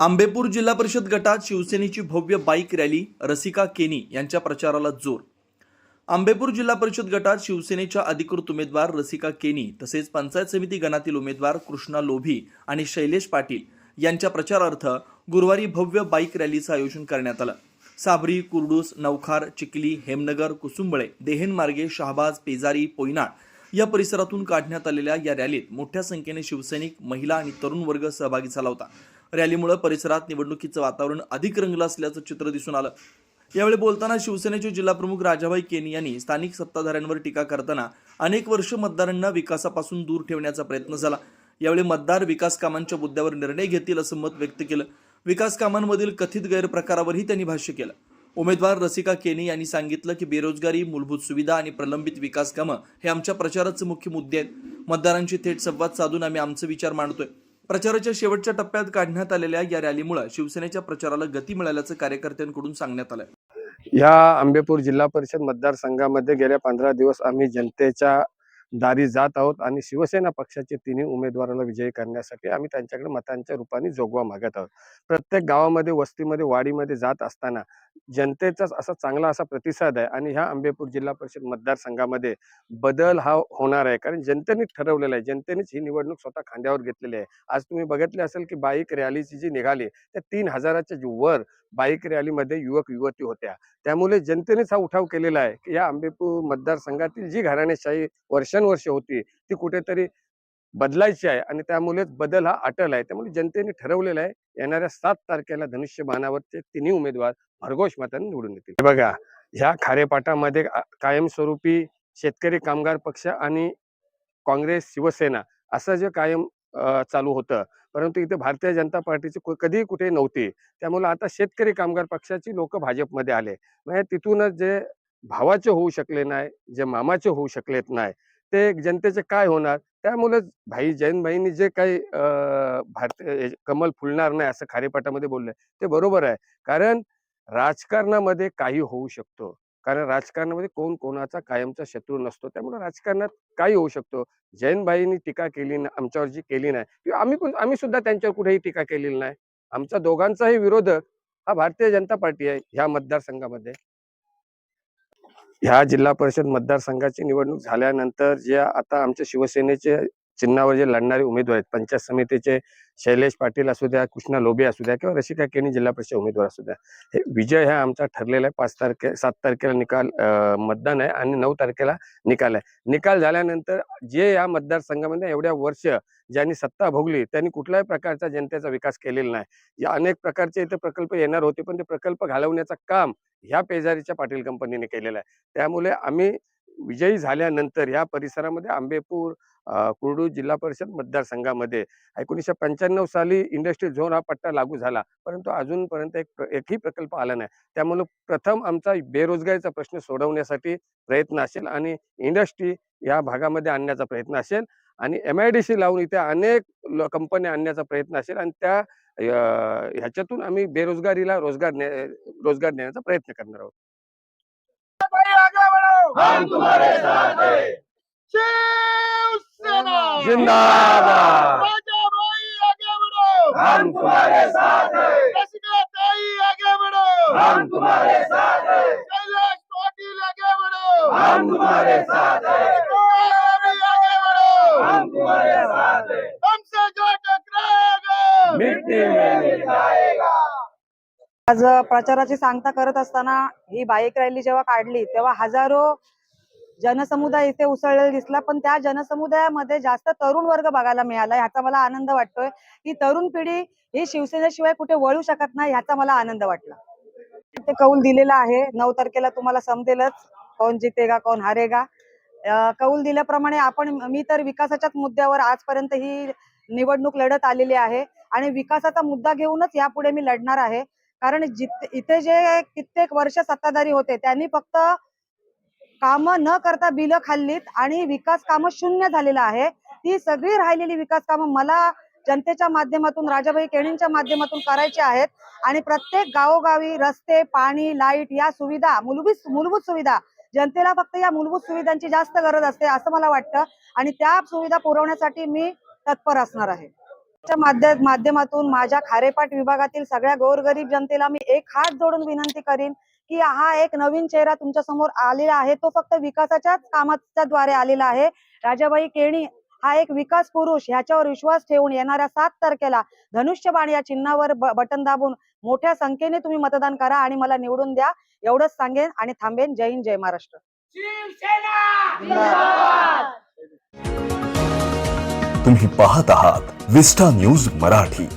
आंबेपूर जिल्हा परिषद गटात शिवसेनेची भव्य बाईक रॅली रसिका केनी यांच्या प्रचाराला जोर. आंबेपूर जिल्हा परिषद गटात शिवसेनेच्या अधिकृत उमेदवार रसिका केनी तसेच पंचायत समिती गणातील उमेदवार कृष्णा लोभी आणि शैलेश पाटील यांच्या प्रचारार्थ गुरुवारी भव्य बाईक रॅलीचं आयोजन करण्यात आलं. साबरी कुर्डूस नवखार चिखली हेमनगर कुसुंबळे देहेनमार्गे शहाबाज पेजारी पोयनाड या परिसरातून काढण्यात आलेल्या या रॅलीत मोठ्या संख्येने शिवसैनिक महिला आणि तरुण वर्ग सहभागी झाला होता. रॅलीमुळे परिसरात निवडणुकीचं वातावरण अधिक रंगलं असल्याचं चित्र दिसून आलं. यावेळी बोलताना शिवसेनेचे जिल्हाप्रमुख राजाभाई केनी यांनी स्थानिक सत्ताधाऱ्यांवर टीका करताना अनेक वर्ष मतदारांना विकासापासून दूर ठेवण्याचा प्रयत्न झाला. यावेळी मतदार विकास कामांच्या मुद्द्यावर निर्णय घेतील असं मत व्यक्त केलं. विकास कामांमधील कथित गैरप्रकारावरही त्यांनी भाष्य केलं. उमेदवार रसिका केनी यांनी सांगितलं की बेरोजगारी मूलभूत सुविधा आणि प्रलंबित विकास कामं हे आमच्या प्रचाराचे मुख्य मुद्दे आहेत. मतदारांशी थेट संवाद साधून आम्ही आमचे विचार मांडतोय. प्रचाराच्या शेवटच्या टप्प्यात काढण्यात आलेल्या या रॅलीमुळे शिवसेनेच्या प्रचाराला गती मिळाल्याचं कार्यकर्त्यांकडून सांगण्यात आलं या आंबेपूर जिल्हा परिषद मतदारसंघामध्ये गेल्या पंधरा दिवस आम्ही जनतेच्या दारी जात आहोत आणि शिवसेना पक्षाचे तिन्ही उमेदवाराला विजयी करण्यासाठी आम्ही त्यांच्याकडे मतांच्या रूपाने जोगवा मागत आहोत. प्रत्येक गावामध्ये वस्तीमध्ये वाडीमध्ये जात असताना जनतेचा असा चांगला असा प्रतिसाद आहे आणि ह्या आंबेपूर जिल्हा परिषद मतदारसंघामध्ये बदल हा होणार आहे. कारण जनतेनेच ठरवलेला आहे. जनतेनेच ही निवडणूक स्वतः खांद्यावर घेतलेली आहे. आज तुम्ही बघितले असेल की बाईक रॅलीची जी निघाली त्या तीन हजाराच्या जी वर बाईक रॅलीमध्ये युवक युवती होत्या. त्यामुळे जनतेनेच हा उठाव केलेला आहे. की या आंबेपूर मतदारसंघातील जी घराणेशाही वर्षानुवर्ष होती ती कुठेतरी बदलायची आहे आणि त्यामुळेच बदल हा अटल आहे. त्यामुळे जनतेने ठरवलेला आहे येणाऱ्या सात तारखेला धनुष्यबाणावरचे तिन्ही उमेदवार भरघोष मताने निवडून येतील. बघा ह्या खारेपाटामध्ये कायमस्वरूपी शेतकरी कामगार पक्ष आणि काँग्रेस शिवसेना असं जे कायम चालू होतं. परंतु इथे भारतीय जनता पार्टीची कधी कधीही कुठे नव्हती. त्यामुळे आता शेतकरी कामगार पक्षाची लोक भाजपमध्ये आले. म्हणजे तिथूनच जे भावाचे होऊ शकले नाही जे मामाचे होऊ शकलेत नाही ते जनतेचे काय होणार? त्यामुळेच भाई जैन भाईंनी जे काही भारतीय कमल फुलणार नाही असं खारेपाटामध्ये बोललंय ते बरोबर आहे. कारण राजकारणामध्ये काही होऊ शकतो. कारण राजकारणामध्ये कोण कोणाचा कायमचा शत्रू नसतो त्यामुळे राजकारणात काही होऊ शकतो? जैनभाईंनी टीका केली ना आमच्यावर जी केली नाही किंवा आम्ही पण आम्ही सुद्धा त्यांच्यावर कुठेही टीका केलेली नाही. आमचा दोघांचाही विरोधक हा भारतीय जनता पार्टी आहे ह्या मतदारसंघामध्ये. ह्या जिल्हा परिषद मतदारसंघाची निवडणूक झाल्यानंतर जे आता आमच्या शिवसेनेचे चिन्हावर जे लढणारे उमेदवार आहेत पंचायत समितीचे शैलेश पाटील असू द्या कृष्णा लोबे असू द्या किंवा रसिका केणी जिल्हा परिषद उमेदवार असू द्या. हे विजय हा आमचा ठरलेला आहे. पाच तारखे सात तारखेला निकाल मतदान आहे आणि नऊ तारखेला निकाल आहे. निकाल झाल्यानंतर जे या मतदारसंघामध्ये एवढ्या वर्ष ज्यांनी सत्ता भोगली त्यांनी कुठल्याही प्रकारचा जनतेचा विकास केलेला नाही. या अनेक प्रकारचे इथे प्रकल्प येणार होते पण ते प्रकल्प घालवण्याचं काम ह्या पेजारीच्या पाटील कंपनीने केलेलं आहे. त्यामुळे आम्ही विजयी झाल्यानंतर या परिसरामध्ये आंबेपूर कुर्डू जिल्हा परिषद मतदारसंघामध्ये. एकोणीसशे पंच्याण्णव साली इंडस्ट्री झोन हा पट्टा लागू झाला. परंतु अजूनपर्यंत एक एकही प्रकल्प आला नाही. त्यामुळे प्रथम आमचा बेरोजगारीचा प्रश्न सोडवण्यासाठी प्रयत्न असेल आणि इंडस्ट्री या भागामध्ये आणण्याचा प्रयत्न असेल आणि एम आय डी सी लावून इथे अनेक कंपन्या आणण्याचा प्रयत्न असेल आणि त्या ह्याच्यातून आम्ही बेरोजगारीला रोजगार ने- रोजगार देण्याचा प्रयत्न करणार आहोत हम तुम्हारे साथ हैं शिवसेना जिंदाबाद. राजा भाई आगे बढ़ो हम तुम्हारे साथ हैं। रसिका ताई आगे बढ़ो हम तुम्हारे साथ हैं। कैलाश पाटिल आगे बढ़ो हम तुम्हारे साथ हैं। कृष्णा भी आगे बढ़ो हम तुम्हारे साथ हैं। हमसे जो टकराएगा मिट्टी में मिल जाएगा आज प्रचाराची सांगता करत असताना ही बाईक रॅली जेव्हा काढली तेव्हा हजारो जनसमुदाय इथे उसळलेला दिसला पण त्या जनसमुदायामध्ये जास्त तरुण वर्ग बघायला मिळाला. ह्याचा मला आनंद वाटतोय. की तरुण पिढी ही शिवसेनेशिवाय कुठे वळू शकत नाही याचा मला आनंद वाटला. ते कौल दिलेला आहे. नऊ तारखेला तुम्हाला समजेलच कोण जितेगा कोण हारेगा. कौल दिल्याप्रमाणे आपण मी तर विकासाच्याच मुद्द्यावर आजपर्यंत ही निवडणूक लढत आलेली आहे. आणि विकासाचा मुद्दा घेऊनच यापुढे मी लढणार आहे. कारण जिथे इथे जे कित्येक वर्ष सत्ताधारी होते त्यांनी फक्त कामं न करता बिलं खाल्लीत आणि विकास कामं शून्य झालेलं आहे. ती सगळी राहिलेली विकास कामं मला जनतेच्या माध्यमातून राजाबाई केणींच्या माध्यमातून करायची आहेत. आणि प्रत्येक गावोगावी रस्ते पाणी लाइट या सुविधा मूलभूत मूलभूत सुविधा जनतेला फक्त या मूलभूत सुविधांची जास्त गरज असते असं मला वाटतं. आणि त्या सुविधा पुरवण्यासाठी मी तत्पर असणार आहे. च्या माध्यमातून माझ्या खारेपाट विभागातील सगळ्या गोरगरीब जनतेला मी एक हात जोडून विनंती करीन की हा एक नवीन चेहरा तुमच्यासमोर आलेला आहे. तो फक्त विकासाच्याच कामाच्या द्वारे आलेला आहे. राजाबाई केणी हा एक विकास पुरुष ह्याच्यावर विश्वास ठेवून येणाऱ्या सात तारखेला धनुष्यबाण या चिन्हावर बटन दाबून मोठ्या संख्येने तुम्ही मतदान करा आणि मला निवडून द्या. एवढंच सांगेन आणि थांबेन. जय हिंद जय महाराष्ट्र. तुम्ही पाहत आहात विस्टा न्यूज मराठी.